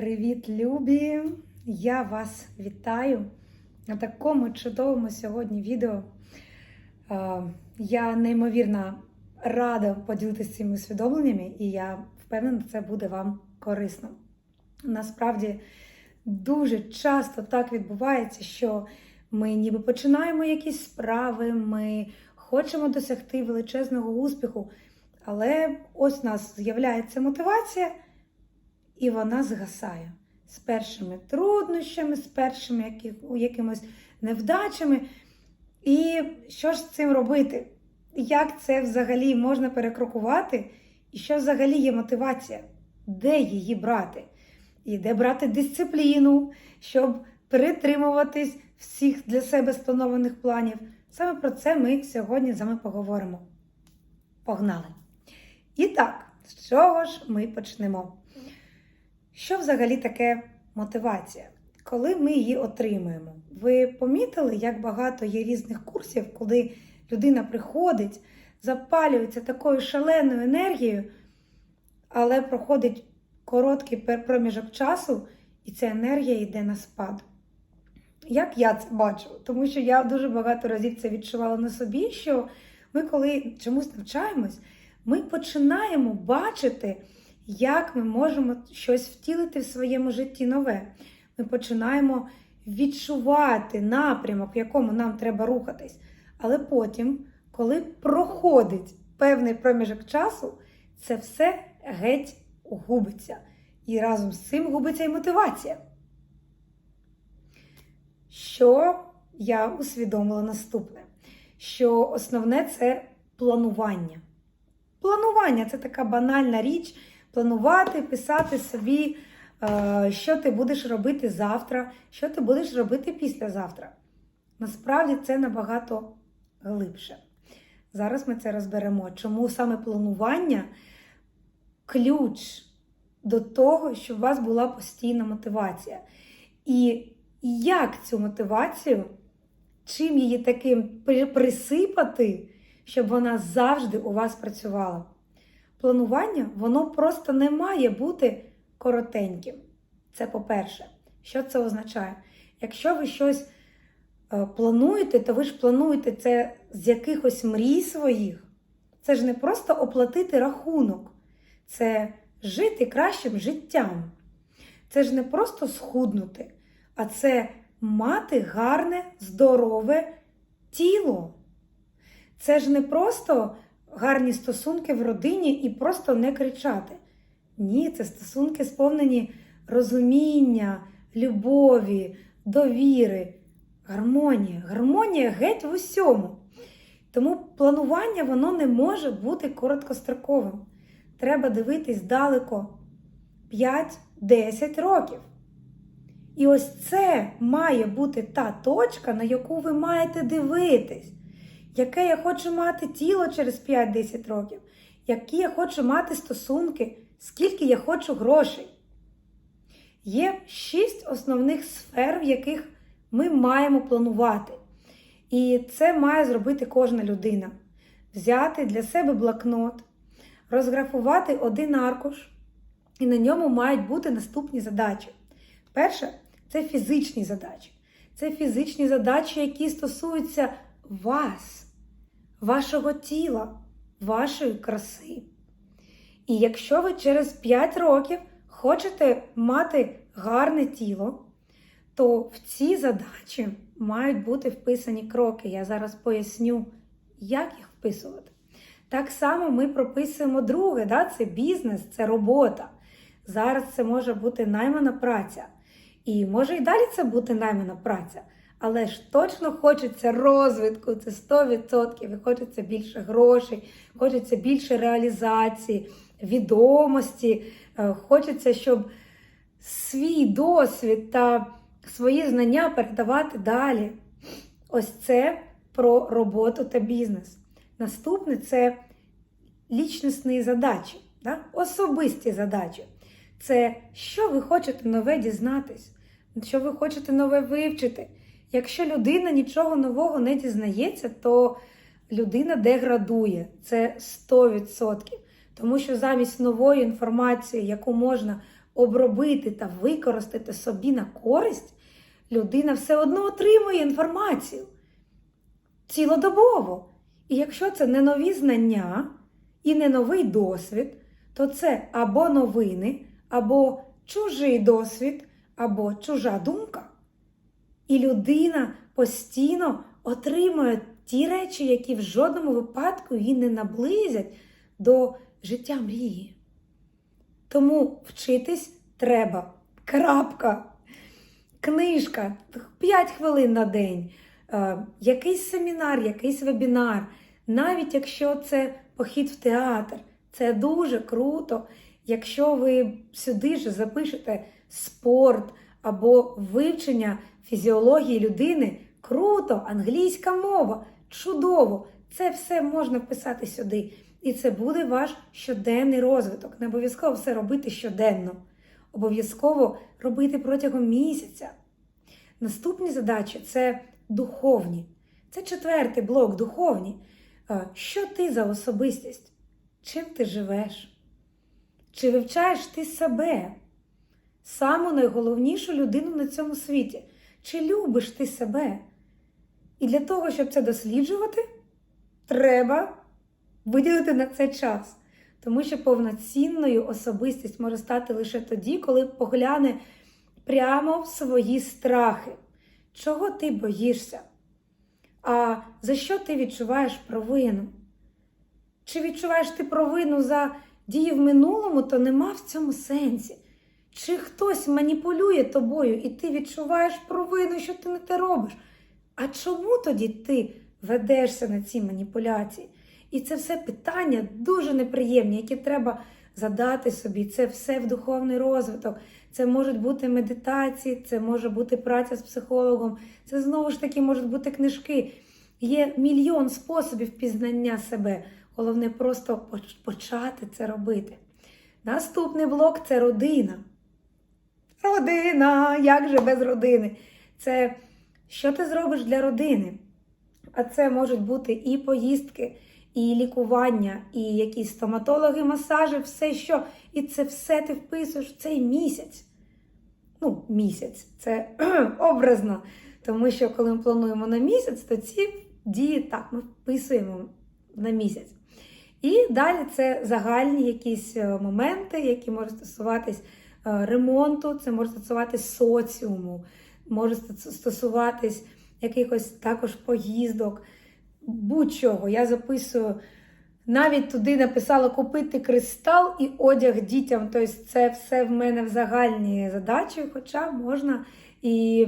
Привіт, любі! Я вас вітаю на такому чудовому сьогодні відео. Я неймовірно рада поділитися цими усвідомленнями, і я впевнена, це буде вам корисно. Насправді дуже часто так відбувається, що ми ніби починаємо якісь справи, ми хочемо досягти величезного успіху, але ось у нас з'являється мотивація і вона згасає з першими труднощами, з першими якимось невдачами. І що ж з цим робити? Як це взагалі можна перекрокувати? І що взагалі є мотивація? Де її брати? І де брати дисципліну, щоб притримуватись всіх для себе спланованих планів? Саме про це ми сьогодні з вами поговоримо. Погнали! І так, з чого ж ми почнемо? Що взагалі таке мотивація? Коли ми її отримуємо? Ви помітили, як багато є різних курсів, коли людина приходить, запалюється такою шаленою енергією, але проходить короткий проміжок часу, і ця енергія йде на спад. Як я це бачу? Тому що я дуже багато разів це відчувала на собі, що ми, коли чомусь навчаємось, ми починаємо бачити як ми можемо щось втілити в своєму житті нове. Ми починаємо відчувати напрямок, в якому нам треба рухатись. Але потім, коли проходить певний проміжок часу, це все геть губиться. І разом з цим губиться і мотивація. Що я усвідомила наступне? Що основне це планування. Планування це така банальна річ планувати, писати собі, е, що ти будеш робити завтра, що ти будеш робити післязавтра. Насправді це набагато глибше. Зараз ми це розберемо. Чому саме планування ключ до того, щоб у вас була постійна мотивація. І як цю мотивацію, чим її таким присипати, щоб вона завжди у вас працювала? Планування воно просто не має бути коротеньким. Це по-перше, що це означає? Якщо ви щось е, плануєте, то ви ж плануєте це з якихось мрій своїх. Це ж не просто оплатити рахунок, це жити кращим життям. Це ж не просто схуднути, а це мати гарне, здорове тіло. Це ж не просто гарні стосунки в родині і просто не кричати. Ні, це стосунки сповнені розуміння, любові, довіри, гармонії. Гармонія геть в усьому. Тому планування воно не може бути короткостроковим. Треба дивитись далеко 5-10 років. І ось це має бути та точка, на яку ви маєте дивитись яке я хочу мати тіло через 5-10 років, які я хочу мати стосунки, скільки я хочу грошей. Є шість основних сфер, в яких ми маємо планувати. І це має зробити кожна людина. Взяти для себе блокнот, розграфувати один аркуш, і на ньому мають бути наступні задачі. Перше це фізичні задачі. Це фізичні задачі, які стосуються вас, вашого тіла, вашої краси. І якщо ви через 5 років хочете мати гарне тіло, то в ці задачі мають бути вписані кроки. Я зараз поясню, як їх вписувати. Так само ми прописуємо друге, да? це бізнес, це робота. Зараз це може бути наймана праця. І може і далі це бути наймана праця. Але ж точно хочеться розвитку, це 100%, і хочеться більше грошей, хочеться більше реалізації, відомості, е, хочеться, щоб свій досвід та свої знання передавати далі. Ось це про роботу та бізнес. Наступне це лічностні задачі, да? особисті задачі. Це що ви хочете нове дізнатись, що ви хочете нове вивчити. Якщо людина нічого нового не дізнається, то людина деградує. Це 100%. Тому що замість нової інформації, яку можна обробити та використати собі на користь, людина все одно отримує інформацію цілодобово. І якщо це не нові знання і не новий досвід, то це або новини, або чужий досвід, або чужа думка. І людина постійно отримує ті речі, які в жодному випадку її не наблизять до життя мрії. Тому вчитись треба. Крапка. Книжка 5 хвилин на день, е, якийсь семінар, якийсь вебінар, навіть якщо це похід в театр, це дуже круто. Якщо ви сюди ж запишете спорт або вивчення фізіології людини, круто, англійська мова, чудово, це все можна писати сюди. І це буде ваш щоденний розвиток. Не обов'язково все робити щоденно. Обов'язково робити протягом місяця. Наступні задачі це духовні. Це четвертий блок духовні. Що ти за особистість? Чим ти живеш? Чи вивчаєш ти себе? Саму найголовнішу людину на цьому світі. Чи любиш ти себе? І для того, щоб це досліджувати, треба виділити на це час. Тому що повноцінною особистість може стати лише тоді, коли погляне прямо в свої страхи. Чого ти боїшся? А за що ти відчуваєш провину? Чи відчуваєш ти провину за дії в минулому, то нема в цьому сенсі. Чи хтось маніпулює тобою, і ти відчуваєш провину, що ти не те робиш? А чому тоді ти ведешся на ці маніпуляції? І це все питання дуже неприємні, які треба задати собі. Це все в духовний розвиток. Це можуть бути медитації, це може бути праця з психологом, це знову ж таки можуть бути книжки. Є мільйон способів пізнання себе. Головне просто почати це робити. Наступний блок це родина. Родина, як же без родини? Це що ти зробиш для родини? А це можуть бути і поїздки, і лікування, і якісь стоматологи, масажі, все що. І це все ти вписуєш в цей місяць. Ну, місяць, це образно. Тому що коли ми плануємо на місяць, то ці дії так ми вписуємо на місяць. І далі це загальні якісь е, моменти, які можуть стосуватись ремонту, це може стосуватись соціуму, може стосуватись якихось також поїздок, будь-чого. Я записую. Навіть туди написала купити кристал і одяг дітям. Тобто це все в мене в загальні задачі, хоча можна і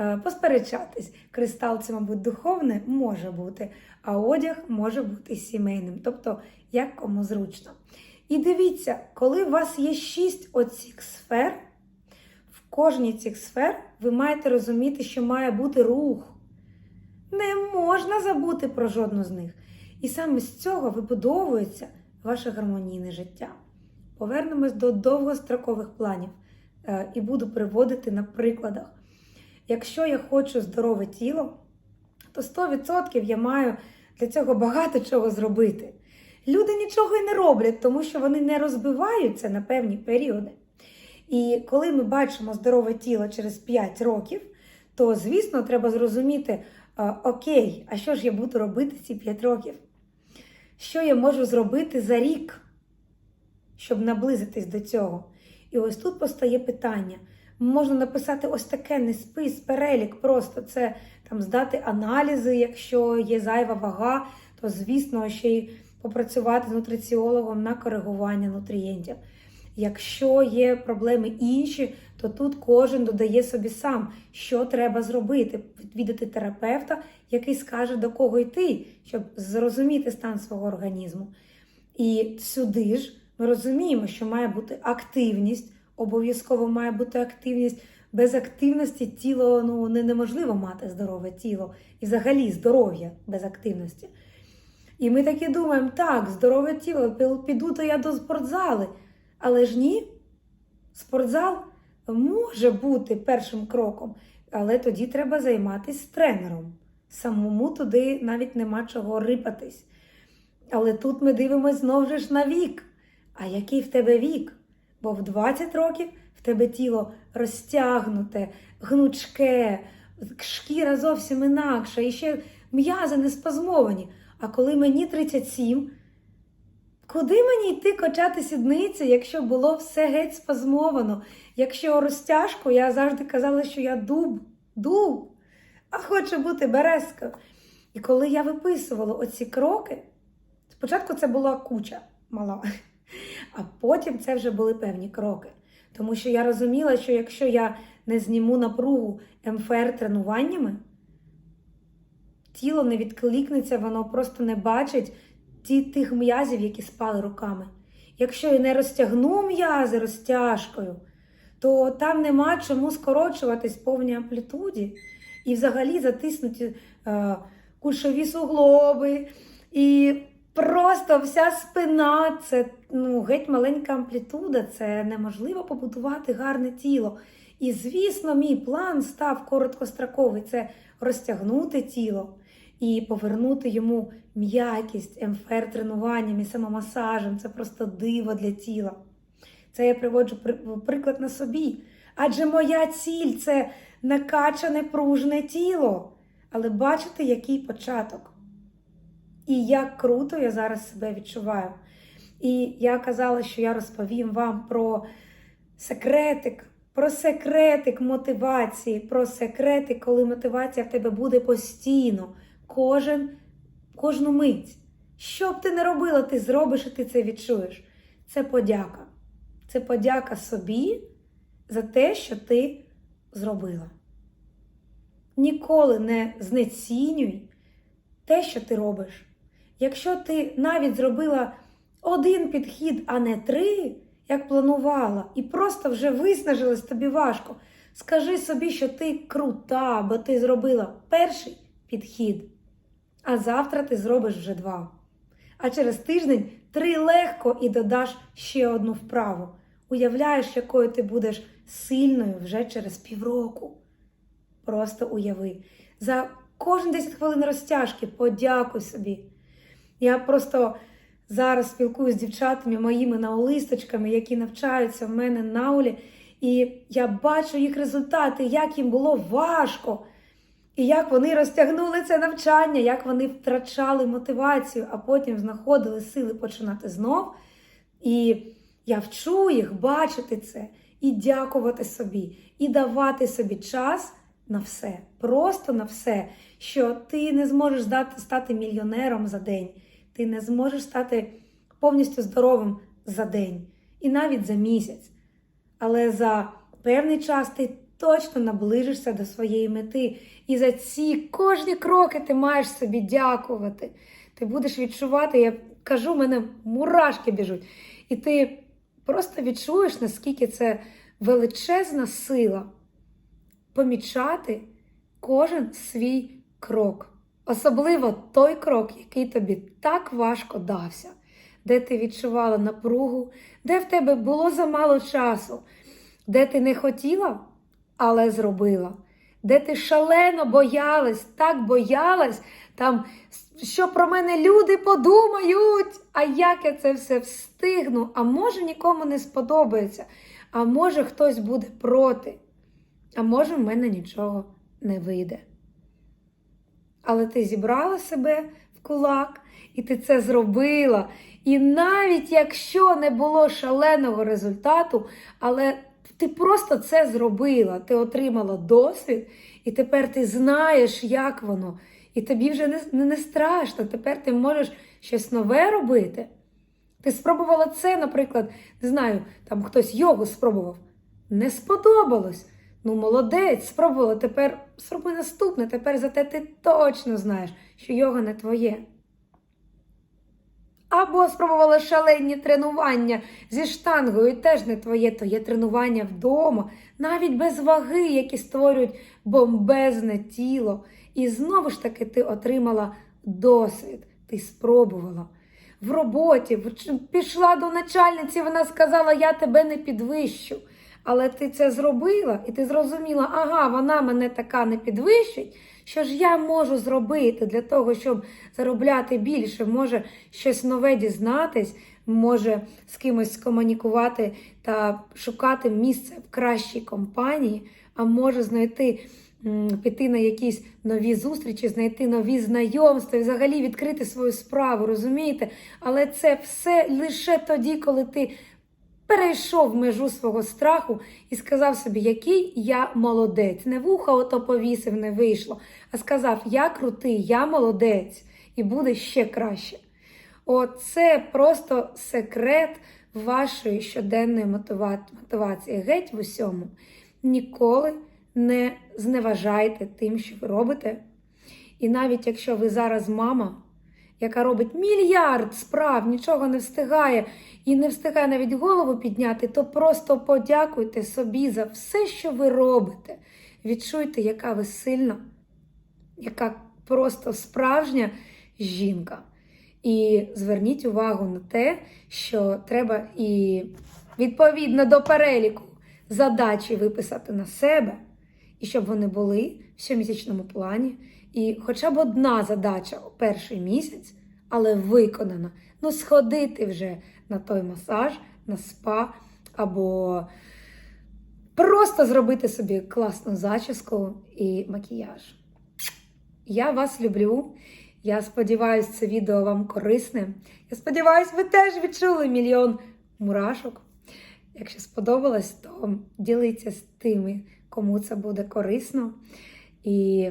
е, посперечатись. Кристал це, мабуть, духовне може бути, а одяг може бути сімейним, тобто як кому зручно. І дивіться, коли у вас є шість оцих сфер, в кожній цих сфер ви маєте розуміти, що має бути рух. Не можна забути про жодну з них. І саме з цього вибудовується ваше гармонійне життя. Повернемось до довгострокових планів е, і буду приводити на прикладах. Якщо я хочу здорове тіло, то 100% я маю для цього багато чого зробити. Люди нічого і не роблять, тому що вони не розбиваються на певні періоди. І коли ми бачимо здорове тіло через 5 років, то, звісно, треба зрозуміти, окей, а що ж я буду робити ці 5 років? Що я можу зробити за рік, щоб наблизитись до цього? І ось тут постає питання. Можна написати ось таке не спис, перелік, просто це там здати аналізи, якщо є зайва вага, то звісно ще й попрацювати з нутриціологом на коригування нутрієнтів. Якщо є проблеми інші, то тут кожен додає собі сам, що треба зробити, відвідати терапевта, який скаже до кого йти, щоб зрозуміти стан свого організму. І сюди ж ми розуміємо, що має бути активність, обов'язково має бути активність. Без активності тіло ну, не, неможливо мати здорове тіло і взагалі здоров'я без активності. І ми такі думаємо, так, здорове тіло, піду то я до спортзали. Але ж ні, спортзал може бути першим кроком, але тоді треба займатися тренером. Самому туди навіть нема чого рипатись. Але тут ми дивимося знову ж на вік. А який в тебе вік? Бо в 20 років в тебе тіло розтягнуте, гнучке, шкіра зовсім інакша, і ще м'язи не спазмовані. А коли мені 37, куди мені йти качати сідниці, якщо було все геть спазмовано? Якщо розтяжку, я завжди казала, що я дуб, дуб, а хочу бути березкою. І коли я виписувала оці кроки, спочатку це була куча мала, а потім це вже були певні кроки. Тому що я розуміла, що якщо я не зніму напругу МФР тренуваннями, тіло не відкликнеться, воно просто не бачить ті, тих м'язів, які спали руками. Якщо я не розтягну м'язи розтяжкою, то там нема чому скорочуватись в повній амплітуді і взагалі затиснуті е, кульшові суглоби. І просто вся спина це ну, геть маленька амплітуда, це неможливо побудувати гарне тіло. І, звісно, мій план став короткостроковий це розтягнути тіло і повернути йому м'якість МФР тренуванням і самомасажем. Це просто диво для тіла. Це я приводжу приклад на собі. Адже моя ціль це накачане пружне тіло. Але бачите, який початок. І як круто я зараз себе відчуваю. І я казала, що я розповім вам про секретик, про секретик мотивації, про секретик, коли мотивація в тебе буде постійно, кожен, кожну мить. Що б ти не робила, ти зробиш і ти це відчуєш. Це подяка. Це подяка собі за те, що ти зробила. Ніколи не знецінюй те, що ти робиш. Якщо ти навіть зробила один підхід, а не три, як планувала, і просто вже виснажилась тобі важко, скажи собі, що ти крута, бо ти зробила перший підхід, а завтра ти зробиш вже два. А через тиждень три легко і додаш ще одну вправу. Уявляєш, якою ти будеш сильною вже через півроку. Просто уяви. За кожні 10 хвилин розтяжки подякуй собі. Я просто зараз спілкуюся з дівчатами моїми наолисточками, які навчаються в мене на улі, і я бачу їх результати, як їм було важко, і як вони розтягнули це навчання, як вони втрачали мотивацію, а потім знаходили сили починати знов. І я вчу їх бачити це і дякувати собі, і давати собі час на все, просто на все, що ти не зможеш стати мільйонером за день, ти не зможеш стати повністю здоровим за день і навіть за місяць. Але за певний час ти точно наближишся до своєї мети. І за ці кожні кроки ти маєш собі дякувати. Ти будеш відчувати, я кажу, в мене мурашки біжуть. І ти просто відчуєш, наскільки це величезна сила помічати кожен свій крок. Особливо той крок, який тобі так важко дався, де ти відчувала напругу, де в тебе було замало часу, де ти не хотіла, але зробила, де ти шалено боялась, так боялась, там, що про мене люди подумають, а як я це все встигну, а може нікому не сподобається, а може хтось буде проти, а може в мене нічого не вийде. Але ти зібрала себе в кулак, і ти це зробила. І навіть якщо не було шаленого результату, але ти просто це зробила, ти отримала досвід, і тепер ти знаєш, як воно. І тобі вже не, не, страшно, тепер ти можеш щось нове робити. Ти спробувала це, наприклад, не знаю, там хтось йогу спробував. Не сподобалось. Ну, молодець, спробувала, тепер спробуй наступне, тепер зате ти точно знаєш, що йога не твоє. Або спробувала шалені тренування зі штангою, теж не твоє, то є тренування вдома, навіть без ваги, які створюють бомбезне тіло. І знову ж таки ти отримала досвід, ти спробувала. В роботі пішла до начальниці, вона сказала, я тебе не підвищу. Але ти це зробила, і ти зрозуміла, ага, вона мене така не підвищить. Що ж я можу зробити для того, щоб заробляти більше, може щось нове дізнатись, може з кимось скомунікувати та шукати місце в кращій компанії, а може знайти піти на якісь нові зустрічі, знайти нові знайомства і взагалі відкрити свою справу, розумієте? Але це все лише тоді, коли ти перейшов межу свого страху і сказав собі, який я молодець. Не вуха ото повісив, не вийшло, а сказав, я крутий, я молодець, і буде ще краще. Оце просто секрет вашої щоденної мотивації. Геть в усьому. Ніколи не зневажайте тим, що ви робите. І навіть якщо ви зараз мама, яка робить мільярд справ, нічого не встигає і не встигає навіть голову підняти, то просто подякуйте собі за все, що ви робите. Відчуйте, яка ви сильна, яка просто справжня жінка. І зверніть увагу на те, що треба і відповідно до переліку задачі виписати на себе, і щоб вони були в щомісячному плані. І хоча б одна задача у перший місяць, але виконана. Ну, сходити вже на той масаж, на спа, або просто зробити собі класну зачіску і макіяж. Я вас люблю. Я сподіваюся, це відео вам корисне. Я сподіваюся, ви теж відчули мільйон мурашок. Якщо сподобалось, то діліться з тими, кому це буде корисно. І